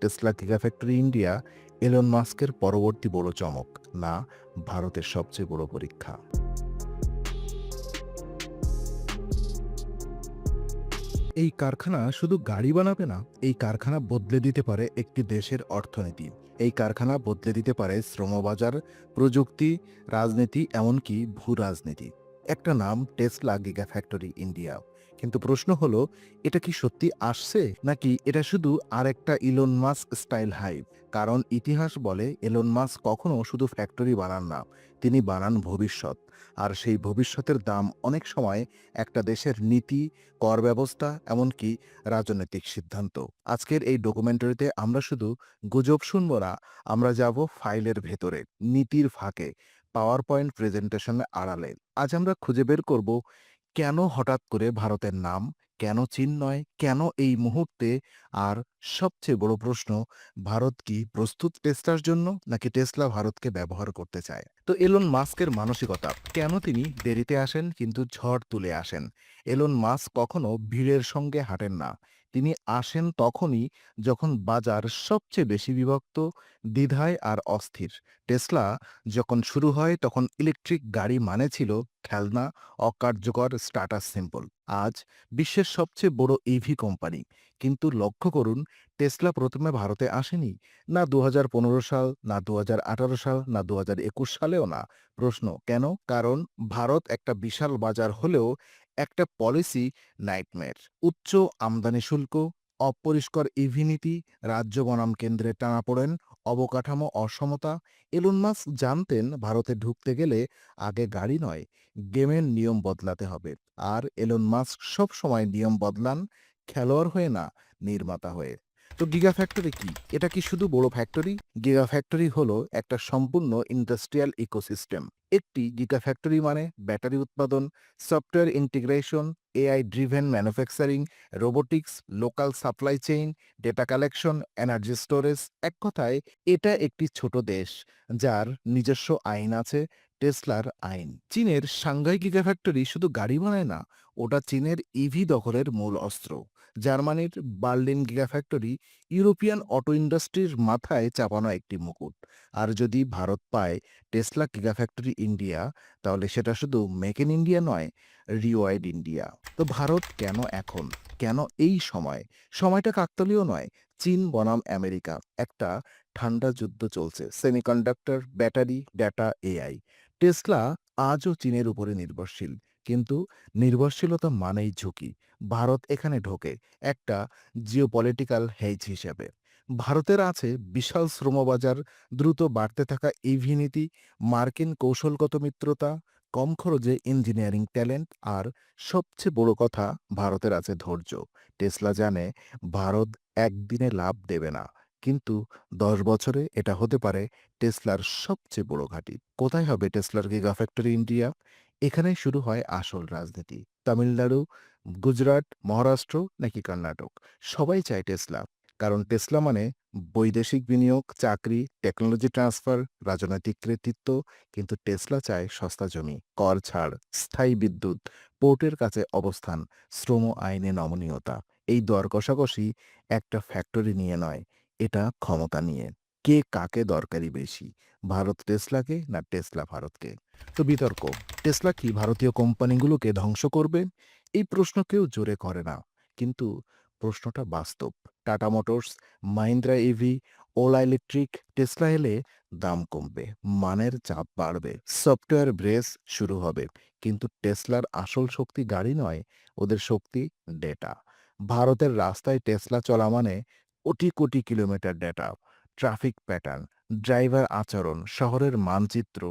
Tesla giga factory India, Elon মাস্কের পরবর্তী বড় চমক, না ভারতের সবচেয়ে বড় পরীক্ষা। এই কারখানা শুধু গাড়ি বানাবে না, এই কারখানা বদলে দিতে পারে একটি দেশের অর্থনীতি। এই কারখানা বদলে দিতে পারে শ্রমবাজার, প্রযুক্তি, রাজনীতি, এমনকি ভূ রাজনীতি একটা নাম টেসলা গিগা ফ্যাক্টরি ইন্ডিয়া। কিন্তু প্রশ্ন হলো, এটা কি সত্যি আসছে? নাকি এটা শুধু আর একটা ইলন মাস্ক স্টাইল হাইপ কারণ ইতিহাস বলে এলন মাস্ক কখনো শুধু ফ্যাক্টরি বানান না, তিনি বানান ভবিষ্যৎ। আর সেই ভবিষ্যতের দাম অনেক সময় একটা দেশের নীতি, কর ব্যবস্থা, এমনকি রাজনৈতিক সিদ্ধান্ত। আজকের এই ডকুমেন্টারিতে আমরা শুধু গুজব শুনব না, আমরা যাব ফাইলের ভেতরে, নীতির ফাঁকে পাওয়ার পয়েন্ট প্রেজেন্টেশনের আড়ালে। আজ আমরা খুঁজে বের করব কেন হঠাৎ করে ভারতের নাম? কেন চীন নয় কেন এই মুহূর্তে? আর সবচেয়ে বড় প্রশ্ন, ভারত কি প্রস্তুত টেস্টার জন্য, নাকি টেসলা ভারতকে ব্যবহার করতে চায়? তো এলন মাস্কের মানসিকতা, কেন তিনি দেরিতে আসেন, কিন্তু ঝড় তুলে আসেন? এলন মাস্ক কখনো ভিড়ের সঙ্গে হাঁটেন না। তিনি আসেন তখনই যখন বাজার সবচেয়ে বেশি বিভক্ত, দ্বিধায় আর অস্থির। টেসলা যখন শুরু হয় তখন ইলেকট্রিক গাড়ি মানে ছিল খেলনা, অকার্যকর স্টাটাস সিম্পল। আজ বিশ্বের সবচেয়ে বড় ইভি কোম্পানি। কিন্তু লক্ষ্য করুন, টেসলা প্রথমে ভারতে আসেনি। না দু হাজার পনেরো সাল, না দু হাজার আঠারো সাল, না দু হাজার একুশ সালেও না। প্রশ্ন, কেন? কারণ ভারত একটা বিশাল বাজার হলেও একটা পলিসি নাইটমেয়ার উচ্চ আমদানি শুল্ক, অপরিষ্কার ইভি নীতি রাজ্য বনাম কেন্দ্রে টানাপোড়েন অবকাঠামো অসমতা। এলন মাস্ক জানতেন ভারতে ঢুকতে গেলে আগে গাড়ি নয়, গেমের নিয়ম বদলাতে হবে। আর এলন মাস্ক সব সময় নিয়ম বদলান, খেলোয়াড় হয়ে না, নির্মাতা হয়ে। তো গিগা ফ্যাক্টরি কি? এটা কি শুধু বড় ফ্যাক্টরি গিগা ফ্যাক্টরি হলো একটা সম্পূর্ণ ইন্ডাস্ট্রিয়াল ইকোসিস্টেম একটি গিগা ফ্যাক্টরি মানে ব্যাটারি উৎপাদন software integration AI driven manufacturing robotics local supply chain data collection energy storage এক কথায়, এটা একটি ছোট দেশ, যার নিজস্ব আইন আছে, টেসলার আইন। চীনের সাংঘাই গিগা ফ্যাক্টরি শুধু গাড়ি বানায় না, ওটা চীনের ইভি দখলের মূল অস্ত্র। জার্মানির Berlin giga factory European auto ইন্ডাস্ট্রির মাথায় চাপানো একটি মুকুট। আর যদি ভারত পায় টেসলা গিগা ফ্যাক্টরি ইন্ডিয়া তাহলে সেটা শুধু মেক ইন ইন্ডিয়া নয় রিওয়াইড ইন্ডিয়া তো ভারত কেন এখন? কেন এই সময়? সময়টা কাকতালীয় নয়, চীন বনাম আমেরিকা। একটা ঠান্ডা যুদ্ধ চলছে semiconductor battery data AI Tesla আজও চীনের উপরে নির্ভরশীল, কিন্তু নির্ভরশীলতা মানেই ঝুঁকি। ভারত এখানে ঢোকে একটা জিওপলিটিক্যাল হেজ হিসেবে। ভারতের আছে বিশাল শ্রমবাজার, দ্রুত বাড়তে থাকা ইভি নীতি, মার্কিন কৌশলগত মিত্রতা, কম খরচে ইঞ্জিনিয়ারিং ট্যালেন্ট আর সবচেয়ে বড় কথা ভারতের আছে ধৈর্য। টেসলা জানে ভারত একদিনে লাভ দেবে না, কিন্তু দশ বছরে এটা হতে পারে টেসলার সবচেয়ে বড় ঘাঁটি। কোথায় হবে টেসলার গিগা ফ্যাক্টরি ইন্ডিয়া? এখানেই শুরু হয় আসল রাজনীতি। তামিলনাড়ু, গুজরাট, মহারাষ্ট্র নাকি কর্ণাটক? সবাই চায় টেসলা। কারণ টেসলা মানে বৈদেশিক বিনিয়োগ, চাকরি, টেকনোলজি ট্রান্সফার, রাজনৈতিক কৃতিত্ব, কিন্তু টেসলা চায় সস্তা জমি, কর ছাড়, স্থায়ী বিদ্যুৎ, পোর্টের কাছে অবস্থান, শ্রম আইনে নমনীয়তা। এই দর কষাকষি একটা ফ্যাক্টরি নিয়ে নয়, এটা ক্ষমতা নিয়ে। কে কাকে দরকারি বেশি, ভারত টেসলাকে না টেসলা ভারতকে? তো বিতর্ক, টেসলা কি ভারতীয় কোম্পানিগুলোকে ধ্বংস করবে? এই প্রশ্ন কেউ জোরে করে না। কিন্তু প্রশ্নটা বাস্তব। Tata Motors, Mahindra EV Ola electric, Tesla এলে দাম কমবে, মানের চাপ বাড়বে, সফটওয়্যার ব্রেস শুরু হবে। কিন্তু টেসলার আসল শক্তি গাড়ি নয়, ওদের শক্তি ডেটা। ভারতের রাস্তায় টেসলা চলা মানে crore crore kilometre data, traffic pattern, driver আচরণ, শহরের মানচিত্র,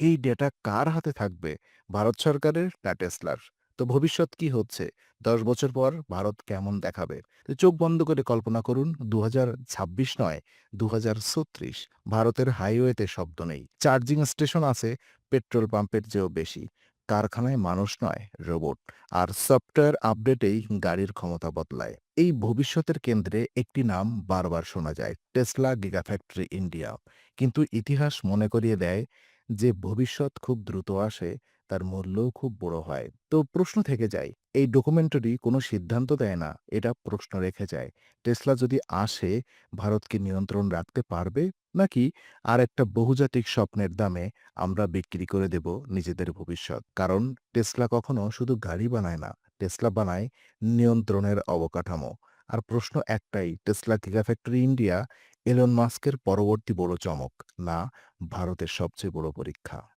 এই ডেটা কার হাতে থাকবে? ভারত সরকারের না টেসলার? তো ভবিষ্যৎ কি হচ্ছে? দশ বছর পর ভারত কেমন দেখাবে? তো চোখ বন্ধ করে কল্পনা করুন দু নয় দু ভারতের হাইওয়েতে শব্দ নেই। চার্জিং স্টেশন আছে, পেট্রোল পাম্পের চেয়েও বেশি। কারখানায় মানুষ নয়, রোবট। আর সফটওয়্যার আপডেটেই গাড়ির ক্ষমতা বদলায়। এই ভবিষ্যতের কেন্দ্রে একটি নাম বারবার শোনা যায়, টেসলা গিগা ফ্যাক্টরি ইন্ডিয়া। কিন্তু ইতিহাস মনে করিয়ে দেয় যে ভবিষ্যৎ খুব দ্রুত আসে তার মূল্যও খুব বড় হয়। তো প্রশ্ন থেকে যায়, এই ডকুমেন্টারি কোনো সিদ্ধান্ত দেয় না, এটা প্রশ্ন রেখে যায়। টেসলা যদি আসে ভারতকে নিয়ন্ত্রণ রাখতে পারবে? নাকি আর একটা বহুজাতিক স্বপ্নের দামে আমরা বিক্রি করে দেব নিজেদের ভবিষ্যৎ? কারণ টেসলা কখনো শুধু গাড়ি বানায় না, টেসলা বানায় নিয়ন্ত্রণের অবকাঠামো। আর প্রশ্ন একটাই, টেসলা গিগাফ্যাক্টরি ইন্ডিয়া এলন মাস্কের পরবর্তী বড় চমক, না ভারতের সবচেয়ে বড় পরীক্ষা?